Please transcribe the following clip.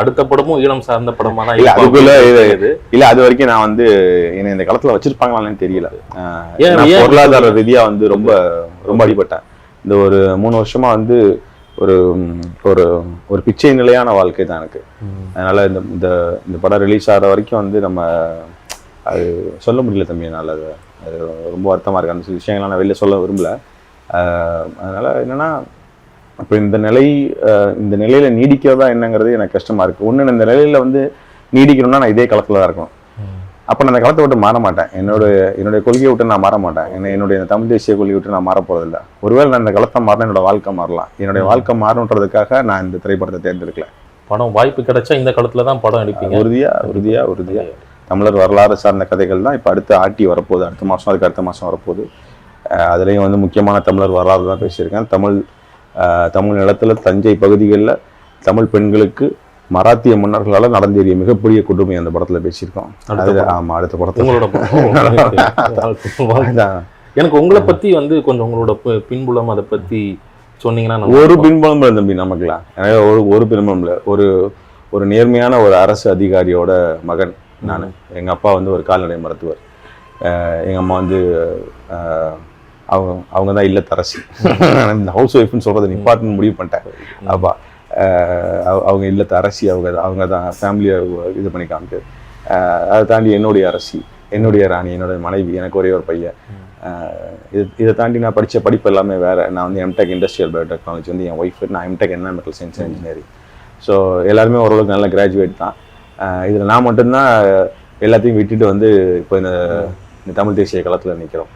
அடுத்த படமும் ஈழம் சார்ந்த படமா தான் இல்ல அதுக்குள்ள இது இல்ல அது வரைக்கும் நான் வந்து என்னை இந்த களத்துல வச்சிருப்பாங்களான்னு தெரியல? பொருளாதார ரீதியா வந்து ரொம்ப ரொம்ப அடிபட்டேன். இந்த ஒரு மூணு வருஷமா வந்து ஒரு ஒரு ஒரு பிச்சை நிலையான வாழ்க்கை தான் எனக்கு. அதனால இந்த இந்த இந்த படம் ரிலீஸ் ஆகிற வரைக்கும் வந்து நம்ம அது சொல்ல முடியல தம்பி என்னால் அது அது ரொம்ப வருத்தமா இருக்கு. அந்த சில விஷயங்கள்லாம் நான் வெளில சொல்ல விரும்பல. அதனால என்னன்னா இப்போ இந்த நிலை இந்த நிலையில நீடிக்கிறதா என்னங்கிறது எனக்கு கஷ்டமா இருக்கு. ஒண்ணு இந்த நிலையில வந்து நீடிக்கணும்னா நான் இதே களத்துல தான் இருக்கணும். அப்போ நான் அந்த களத்தை விட்டு மாற மாட்டேன். என்னோட என்னுடைய கொள்கையை விட்டு நான் மாற மாட்டேன். என்ன என்னுடைய தமிழ் தேசிய கொள்கையை விட்டு நான் மாற போறதில்ல. ஒருவேளை நான் இந்த களத்தை மாறினா என்னோட வாழ்க்கை மாறலாம். என்னுடைய வாழ்க்கை மாறணுன்றதுக்காக நான் இந்த திரைப்படத்தை தேர்ந்தெடுக்கல. படம் வாய்ப்பு கிடைச்சா இந்த காலத்துல தான் படம் எடுப்பீங்க? உறுதியா உறுதியா உறுதியா. தமிழர் வரலாறு சார்ந்த கதைகள் தான் இப்போ அடுத்து ஆட்டி வரப்போகுது. அடுத்த மாதம் அதுக்கு அடுத்த மாதம் வரப்போகுது. அதுலேயும் வந்து முக்கியமான தமிழர் வரலாறு தான் பேசியிருக்கேன். தமிழ் தமிழ் நிலத்துல தஞ்சை பகுதிகளில் தமிழ் பெண்களுக்கு மராத்திய மன்னர்களால் நடந்தேறிய மிகப்பெரிய கொடுமை அந்த படத்துல பேசியிருக்கோம். அடுத்த அது படம். ஆமா அடுத்த படத்துல. எனக்கு உங்களை பத்தி வந்து கொஞ்சம் உங்களோட பின்புலம் அதை பத்தி சொன்னீங்கன்னா ஒரு. பின்புலம் இல்லை தம்பி நமக்குலாம் எனக்கு ஒரு ஒரு பின்புலம் இல்லை. ஒரு ஒரு நேர்மையான ஒரு அரசு அதிகாரியோட மகன் நான். எங்க அப்பா வந்து ஒரு கால்நடை மருத்துவர். அஹ் எங்க அம்மா வந்து அவங்க அவங்க தான் இல்லத்தரசி இந்த ஹவுஸ் ஒய்ஃப்னு சொல்கிறது நிப்பாட்டுன்னு முடிவு பண்ணிட்டேன். அப்பா அவ- அவங்க இல்லத்த அரசி அவங்க அவங்க தான் ஃபேமிலியை இது பண்ணி காமிட்டு அதை தாண்டி என்னுடைய அரசி என்னுடைய ராணி என்னுடைய மனைவி எனக்கு ஒரே ஒரு பையன். இது இதை தாண்டி நான் படித்த படிப்பு எல்லாமே வேறு. நான் வந்து எம்டெக் இண்டஸ்ட்ரியல் பயோடெக்னாலஜி வந்து என் ஒய்ஃப் நான் M Tech environmental science engineering so எல்லாருமே ஓரளவுக்கு நல்ல கிராஜுவேட் தான். இதில் நான் மட்டும்தான் எல்லாத்தையும் விட்டுட்டு வந்து இப்போ இந்த இந்த தமிழ் தேசிய களத்தில் நிற்கிறோம்